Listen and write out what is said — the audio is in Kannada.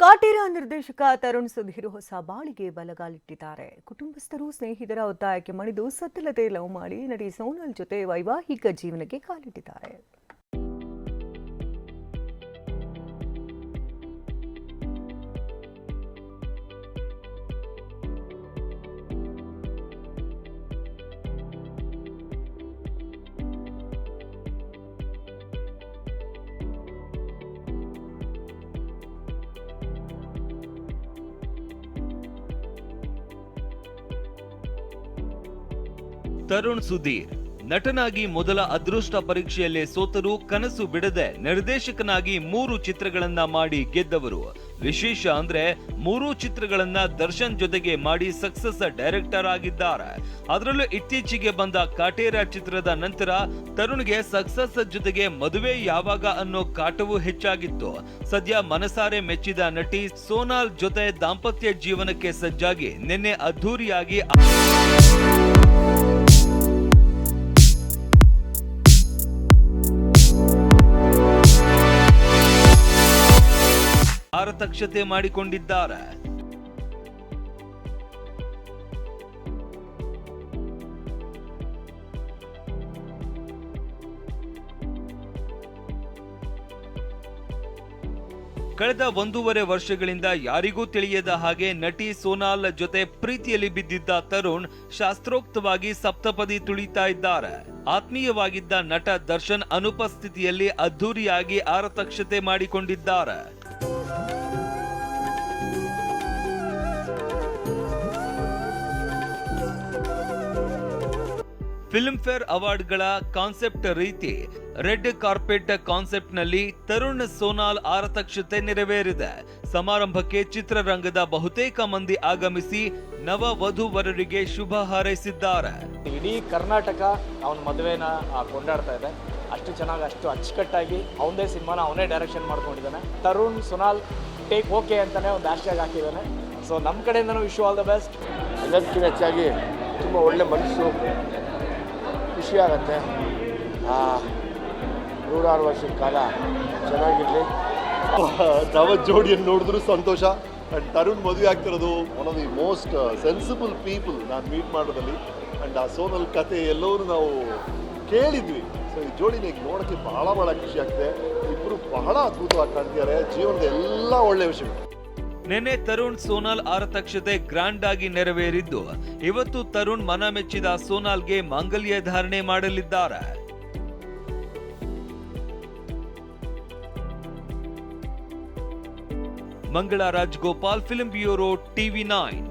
ಕಾಟೇರ ನಿರ್ದೇಶಕ ತರುಣ್ ಸುಧೀರ್ ಹೊಸ ಬಾಳಿಗೆ ಬಲಗಾಲಿಟ್ಟಿದ್ದಾರೆ. ಕುಟುಂಬಸ್ಥರು, ಸ್ನೇಹಿತರ ಒತ್ತಾಯಕ್ಕೆ ಮಣಿದು ಸತ್ತಲತೆ ಲವ್ ಮಾಡಿ ನಟಿ ಸೋನಲ್ ಜೊತೆ ವೈವಾಹಿಕ ಜೀವನಕ್ಕೆ ಕಾಲಿಟ್ಟಿದ್ದಾರೆ. ತರುಣ್ ಸುಧೀರ್. ನಟನಾಗಿ ಮೊದಲ ಅದೃಷ್ಟ ಪರೀಕ್ಷೆಯಲ್ಲೇ ಸೋತರು ಕನಸು ಬಿಡದೆ ನಿರ್ದೇಶಕನಾಗಿ ಮೂರು ಚಿತ್ರಗಳನ್ನ ಮಾಡಿ ಗೆದ್ದವರು. ವಿಶೇಷ ಅಂದ್ರೆ ಮೂರು ಚಿತ್ರಗಳನ್ನ ದರ್ಶನ್ ಜೊತೆಗೆ ಮಾಡಿ ಸಕ್ಸಸ್ ಡೈರೆಕ್ಟರ್ ಆಗಿದ್ದಾರೆ. ಅದರಲ್ಲೂ ಇತ್ತೀಚೆಗೆ ಬಂದ ಕಾಟೇರ ಚಿತ್ರದ ನಂತರ ತರುಣ್ಗೆ ಸಕ್ಸಸ್ ಜೊತೆಗೆ ಮದುವೆ ಯಾವಾಗ ಅನ್ನೋ ಕಾಟವೂ ಹೆಚ್ಚಾಗಿತ್ತು. ಸದ್ಯ ಮನಸಾರೆ ಮೆಚ್ಚಿದ ನಟಿ ಸೋನಾಲ್ ಜೊತೆ ದಾಂಪತ್ಯ ಜೀವನಕ್ಕೆ ಸಜ್ಜಾಗಿ ನಿನ್ನೆ ಅದ್ಧೂರಿಯಾಗಿ ಆರತಕ್ಷತೆ ಮಾಡಿಕೊಂಡಿದ್ದಾರೆ. ಕಳೆದ ಒಂದೂವರೆ ವರ್ಷಗಳಿಂದ ಯಾರಿಗೂ ತಿಳಿಯದ ಹಾಗೆ ನಟಿ ಸೋನಾಲ್ ಜೊತೆ ಪ್ರೀತಿಯಲ್ಲಿ ಬಿದ್ದಿದ್ದ ತರುಣ್ ಶಾಸ್ತ್ರೋಕ್ತವಾಗಿ ಸಪ್ತಪದಿ ತುಳಿತಾ ಇದ್ದಾರೆ. ಆತ್ಮೀಯವಾಗಿದ್ದ ನಟ ದರ್ಶನ್ ಅನುಪಸ್ಥಿತಿಯಲ್ಲಿ ಅದ್ಧೂರಿಯಾಗಿ ಆರತಕ್ಷತೆ ಮಾಡಿಕೊಂಡಿದ್ದಾರೆ. ಫಿಲ್ಮ್ ಫೇರ್ ಅವಾರ್ಡ್ಗಳ ಕಾನ್ಸೆಪ್ಟ್ ರೀತಿ ರೆಡ್ ಕಾರ್ಪೆಟ್ ಕಾನ್ಸೆಪ್ಟ್ನಲ್ಲಿ ತರುಣ್ ಸೋನಾಲ್ ಆರತಕ್ಷತೆ ನೆರವೇರಿದೆ. ಸಮಾರಂಭಕ್ಕೆ ಚಿತ್ರರಂಗದ ಬಹುತೇಕ ಮಂದಿ ಆಗಮಿಸಿ ನವ ವಧುವರರಿಗೆ ಶುಭ ಹಾರೈಸಿದ್ದಾರೆ. ಇಡೀ ಕರ್ನಾಟಕ ಅವನ ಮದುವೆನ ಆ, ಕೊಂಡಾಡ್ತಾ ಇದೆ. ಅಷ್ಟು ಚೆನ್ನಾಗಿ ಅಷ್ಟು ಅಚ್ಚುಕಟ್ಟಾಗಿ ಅವನದೇ ಸಿನಿಮಾನ ಅವನೇ ಡೈರೆಕ್ಷನ್ ಮಾಡ್ಕೊಂಡಿದ್ದಾನೆ. ತರುಣ್ ಸೋನಾಲ್ ಟೇಕ್ ಓಕೆ ಅಂತಲೇ ಒಂದು ಹ್ಯಾಶ್ಟ್ಯಾಗ್ ಹಾಕಿದ್ದಾನೆ. ಸೊ ನಮ್ಮ ಕಡೆಯಿಂದನೂ ವಿಶ್ ಆಲ್ ದ ಬೆಸ್ಟ್ ಎಲ್ಲದಕ್ಕಿಂತ ಹೆಚ್ಚಾಗಿ ತುಂಬ ಒಳ್ಳೆ ಮನಸ್ಸು ಖುಷಿ ಆಗುತ್ತೆ ನೂರಾರು ವರ್ಷದ ಕಾಲ ಚೆನ್ನಾಗಿರಲಿ. ನವ ಜೋಡಿಯನ್ನು ನೋಡಿದ್ರು ಸಂತೋಷ. ಆ್ಯಂಡ್ ತರುಣ್ ಮದುವೆ ಆಗ್ತಿರೋದು one of the most sensible people ನಾನು ಮೀಟ್ ಮಾಡೋದಲ್ಲಿ ಆ್ಯಂಡ್ ಆ ಸೋನಲ್ ಕತೆ ಎಲ್ಲರೂ ನಾವು ಕೇಳಿದ್ವಿ. ಸೊ ಈ ಜೋಡಿನ ಈಗ ನೋಡೋಕ್ಕೆ ಬಹಳ ಭಾಳ ಖುಷಿ ಆಗ್ತಿದೆ. ಇಬ್ಬರು ಬಹಳ ಅದ್ಭುತವಾಗಿ ಕಾಣ್ತಿದ್ದಾರೆ. ಜೀವನದ ಎಲ್ಲ ಒಳ್ಳೆಯ ವಿಷಯಗಳು. ನಿನ್ನೆ ತರುಣ್ ಸೋನಾಲ್ ಆರತಕ್ಷತೆ ಗ್ರ್ಯಾಂಡ್ ಆಗಿ ನೆರವೇರಿದ್ದು, ಇವತ್ತು ತರುಣ್ ಮನ ಮೆಚ್ಚಿದ ಸೋನಾಲ್ಗೆ ಮಾಂಗಲ್ಯ ಧಾರಣೆ ಮಾಡಲಿದ್ದಾರೆ. Mangala Raj Gopal, film bureau, TV nine.